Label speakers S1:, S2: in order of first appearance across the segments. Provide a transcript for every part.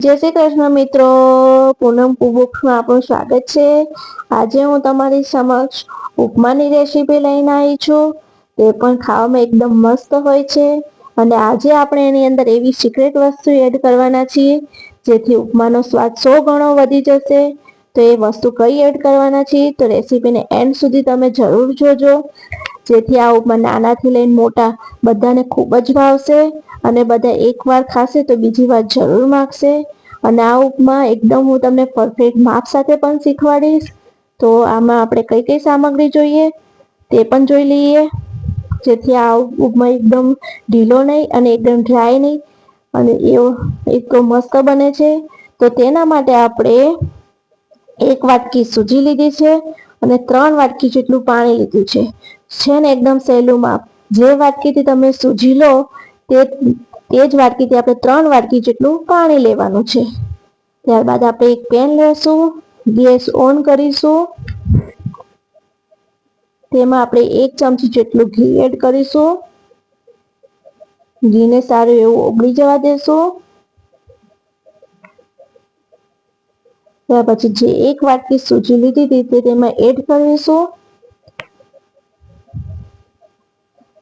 S1: જય શ્રી કૃષ્ણ મિત્રો. પૂનમ બુક્સમાં આપણું સ્વાગત છે. આજે હું તમારી સમક્ષ ઉપમાની રેસીપી લઈને આવી છું. તે પણ ખાવામાં એકદમ મસ્ત હોય છે. અને આજે આપણે એની અંદર એવી સિક્રેટ વસ્તુ એડ કરવાના છીએ, જેથી ઉપમાનો સ્વાદ સો ગણો વધી જશે. તો એ વસ્તુ કઈ એડ કરવાના છે તો રેસીપીને એન્ડ સુધી તમે જરૂર જોજો. જેથી આ ઉપમા નાનાથી લઈને મોટા બધાને ખૂબ જ ભાવશે અને બધા એકવાર ખાશે તો બીજી વાર જરૂર માગશે. અને આ ઉપમા એકદમ હું તમને પરફેક્ટ માપ સાથે પણ શીખવાડીશ. તો આમાં આપણે કઈ કઈ સામગ્રી જોઈએ? તે પણ જોઈ લઈએ. જેથી આ ઉપમા એકદમ ઢીલો નહીં અને એકદમ ડ્રાય નહીં અને એવો એક મસ્ત બને છે. તો તેના માટે આપણે એક વાટકી સૂજી લીધી છે અને ત્રણ વાટકી જેટલું પાણી લીધું છે. છે ને એકદમ સહેલું માપ. જે વાટકીથી તમે સૂજી લો, તે તે જ વાટકીથી આપણે ત્રણ વાટકી જેટલું પાણી લેવાનું છે. ત્યારબાદ આપણે એક પેન લેશું, ગેસ ઓન કરીશું. તેમાં આપણે એક ચમચી જેટલું ઘી એડ કરીશું. ઘીને સારું એવું ઓગળી જવા દેશું. ત્યાર પછી જે એક વાટકી સૂજી લીધી હતી તે તેમાં એડ કરીશું.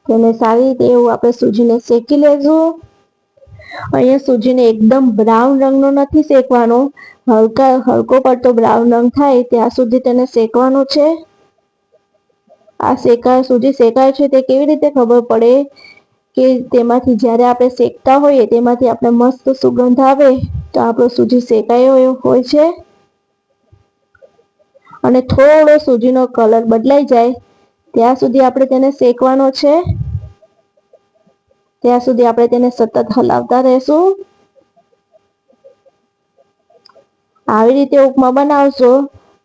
S1: તેને સારી રીતે એવું આપણે સૂજીને શેકી લેશું. અહીંયા સૂજીને એકદમ બ્રાઉન રંગનો નથી શેકવાનો. હલકા, હલકો પડતો બ્રાઉન રંગ થાય ત્યાં સુધી તેને શેકવાનું છે. આ શેકાય સૂજી શેકાય છે તે કેવી રીતે ખબર પડે કે તેમાંથી જ્યારે આપણે શેકતા હોઈએ તેમાંથી આપણે મસ્ત સુગંધ આવે તો આપણો સૂજી શેકાયો હોય છે. અને થોડો સૂજીનો કલર બદલાઈ જાય. ત્યાં સુધી આપણે તેને શેકવાનો છે. ત્યાં સુધી આપણે તેને સતત હલાવતા રહેશું. આવી રીતે ઉપમા બનાવશો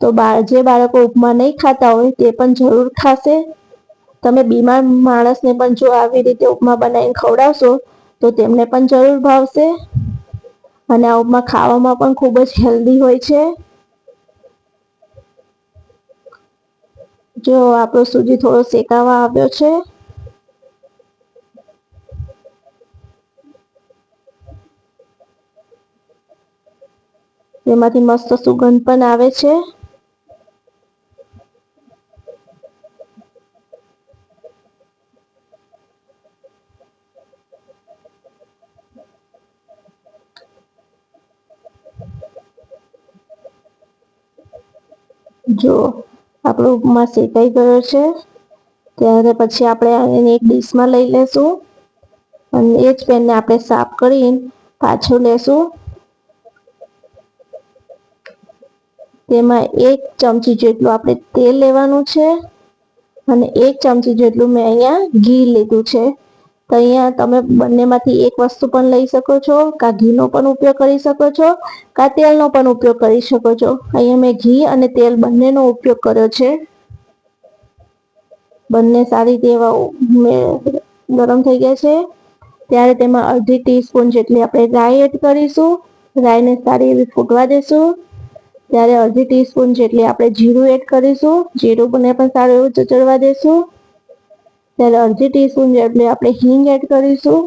S1: તો જે બાળકો ઉપમા નહીં ખાતા હોય તે પણ જરૂર ખાશે. તમે બીમાર માણસને પણ જો આવી રીતે ઉપમા બનાવીને ખવડાવશો તો તેમને પણ જરૂર ભાવશે. અને આ ઉપમા ખાવામાં પણ ખૂબ જ હેલ્ધી હોય છે. જો આપણો સૂજી થોડો શેકાવા આવ્યો છે. તેમાંથી મસ્ત સુગંધ પણ આવે છે. જો આપણો ઉપમા શેકાઈ ગયો છે. ત્યારે પછી આપણે એને એક ડીશમાં લઈ લેશું. અને એ જ પેનને આપણે સાફ કરીને પાછું લેશું. તેમાં એક ચમચી જેટલું આપણે તેલ લેવાનું છે. અને એક ચમચી જેટલું મેં અહીંયા ઘી લીધું છે. તો અહીંયા તમે બંનેમાંથી એક વસ્તુ પણ લઈ શકો છો, કા ઘીનો પણ ઉપયોગ કરી શકો છો, કા તેલનો પણ ઉપયોગ કરી શકો છો. અહીંયા મેં ઘી અને તેલ બંનેનો ઉપયોગ કર્યો છે. બંને સારી રીતે એવા ગરમ થઈ ગયા છે. ત્યારે તેમાં અડધી ટીસ્પૂન જેટલી આપણે રાઈ એડ કરીશું. રાઈને સારી એવી ફૂટવા દેશું. ત્યારે અડધી ટીસ્પૂન જેટલી આપણે જીરું એડ કરીશું. જીરું બને પણ સારું એવું ચચડવા દેશું. ત્યારે અડધી ટીસ્પૂન જેટલી આપણે હિંગ એડ કરીશું.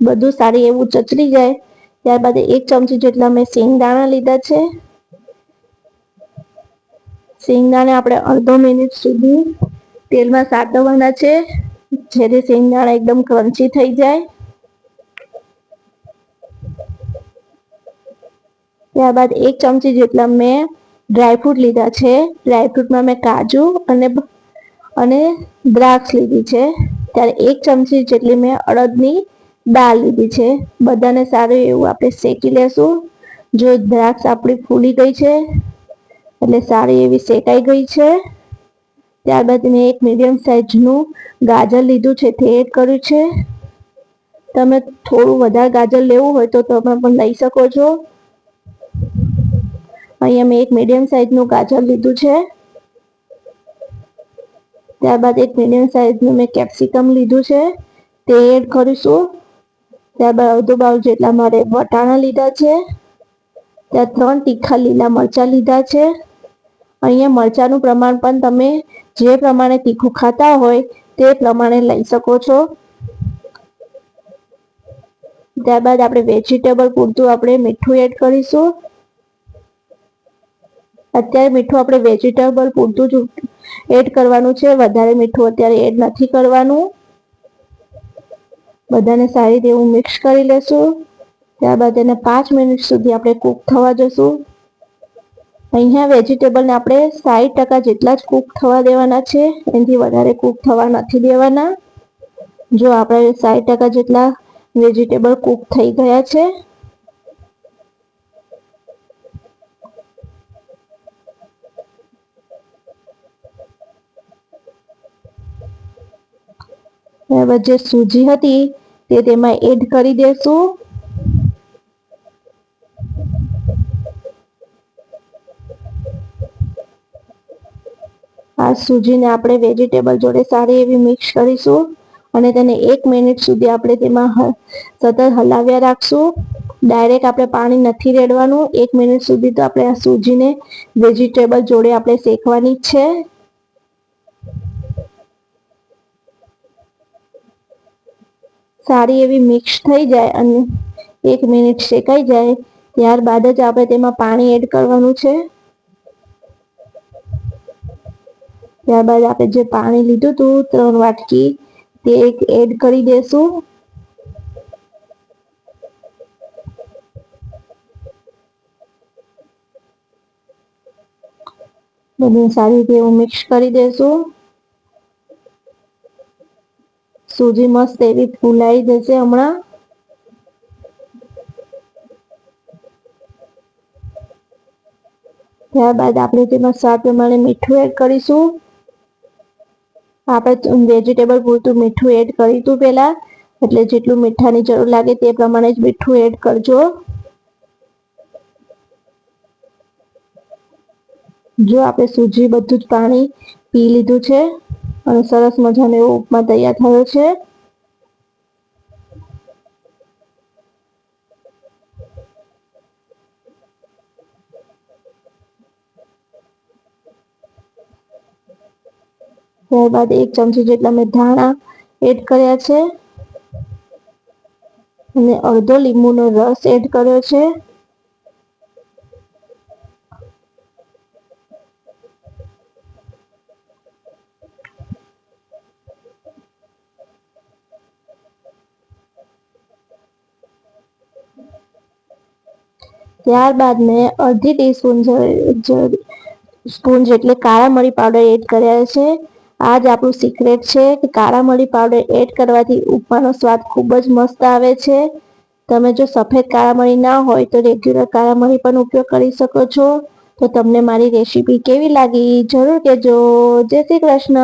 S1: બધું સારી એવું ચચરી જાય. ત્યારબાદ એક ચમચી જેટલા મેં સિંગદાણા લીધા છે. સિંગદાણા આપણે અડધો મિનિટ સુધી તેલમાં સાતવવાના છે. જેથી સિંગદાણા એકદમ ક્રન્ચી થઈ જાય. ત્યારબાદ એક ચમચી જેટલા મેં ડ્રાયફ્રૂટ લીધા છે. ડ્રાયફ્રૂટમાં મેં કાજુ અને અને દ્રાક્ષ લીધી છે. ત્યારે એક ચમચી જેટલી મેં અડદની દાળ લીધી છે. બધાને સારું એવું આપણે શેકી લેશું. જો દ્રાક્ષ આપણી ફૂલી ગઈ છે, એટલે સારી એવી શેકાઈ ગઈ છે. ત્યારબાદ મેં એક મીડિયમ સાઇઝનું ગાજર લીધું છે. તે એડ કર્યું છે. તમે થોડું વધારે ગાજર લેવું હોય તો તમે પણ લઈ શકો છો. અહીંયા મેં એક મીડિયમ સાઇઝનું ગાજર લીધું છે. ત્યારબાદ એક મીડિયમ સાઇઝનું મેં કેપ્સિકમ લીધું છે. તે એડ કરીશું. ત્યારબાદ અડધો બાઉલ જેટલા મારે વટાણા લીધા છે. ત્યાં ત્રણ તીખા લીલા મરચાં લીધા છે. અહીંયા મરચાંનું પ્રમાણ પણ તમે જે પ્રમાણે તીખું ખાતા હોય તે પ્રમાણે લઈ શકો છો. ત્યારબાદ આપણે વેજીટેબલ પૂરતું આપણે મીઠું એડ કરીશું. અત્યારે મીઠું આપણે વેજીટેબલ પૂરતું જ એડ કરવાનું છે. વધારે મીઠું અત્યારે એડ નથી કરવાનું. બધાને સારી રીતે એવું મિક્સ કરી લેશું. ત્યારબાદ એને પાંચ મિનિટ સુધી આપણે કૂક થવા જશું. અહીંયા વેજીટેબલને આપણે સાઠ ટકા જેટલા જ કૂક થવા દેવાના છે. એનાથી વધારે કૂક થવા નથી દેવાના. જો આપણે સાઠ ટકા જેટલા વેજીટેબલ કૂક થઈ ગયા છે ત્યારબાદ જે સૂજી હતી તે તેમાં એડ કરી દેશું. આ સૂજીને આપણે વેજીટેબલ જોડે સારી એવી મિક્સ કરીશું અને તેને એક મિનિટ સુધી આપણે તેમાં સતત હલાવ્યા રાખશું. ડાયરેક્ટ આપણે પાણી નથી રેડવાનું. એક મિનિટ સુધી તો આપણે આ સૂજીને વેજીટેબલ જોડે આપણે શેકવાની છે. સારી એવી મિક્સ થઈ જાય અને એક મિનિટ શેકાઈ જાય, ત્યારબાદ જ આપણે તેમાં પાણી એડ કરવાનું છે. ત્યારબાદ આપણે જે પાણી લીધું હતું ત્રણ વાટકી, તે એક એડ કરી દેશું. બધું સારી રીતે એવું મિક્સ કરી દેશું. સૂજી મસ્ત એવી ફૂલાઈ જશે હમણાં. ત્યારબાદ આપણે તેમાં સ્વાદ પ્રમાણે મીઠું એડ કરીશું. આપણે વેજીટેબલ પૂરતું મીઠું એડ કરીશું પહેલા, એટલે જેટલું મીઠાની જરૂર લાગે તે પ્રમાણે જ મીઠું એડ કરજો. જો આપણે સૂજી બધું જ પાણી પી લીધું છે. અને સરસ મજાનો એવો ઉપમા તૈયાર થયો છે. ત્યારબાદ એક ચમચી જેટલા મેં ધાણા એડ કર્યા છે. અને અડધો લીંબુનો રસ એડ કર્યો છે. ત્યારબાદ મેં અડધી ટીસ્પૂન સ્પૂન જેટલી કાળા મરી પાવડર એડ કર્યા છે. આ જ આપણું સિક્રેટ છે કે કાળા મરી પાવડર એડ કરવાથી ઉપમાનો સ્વાદ ખૂબ જ મસ્ત આવે છે. તમે જો સફેદ કાળા મરી ના હોય તો રેગ્યુલર કાળા મરી પણ ઉપયોગ કરી શકો છો. તો તમને મારી રેસીપી કેવી લાગી જરૂર કહેજો. જય શ્રી કૃષ્ણ.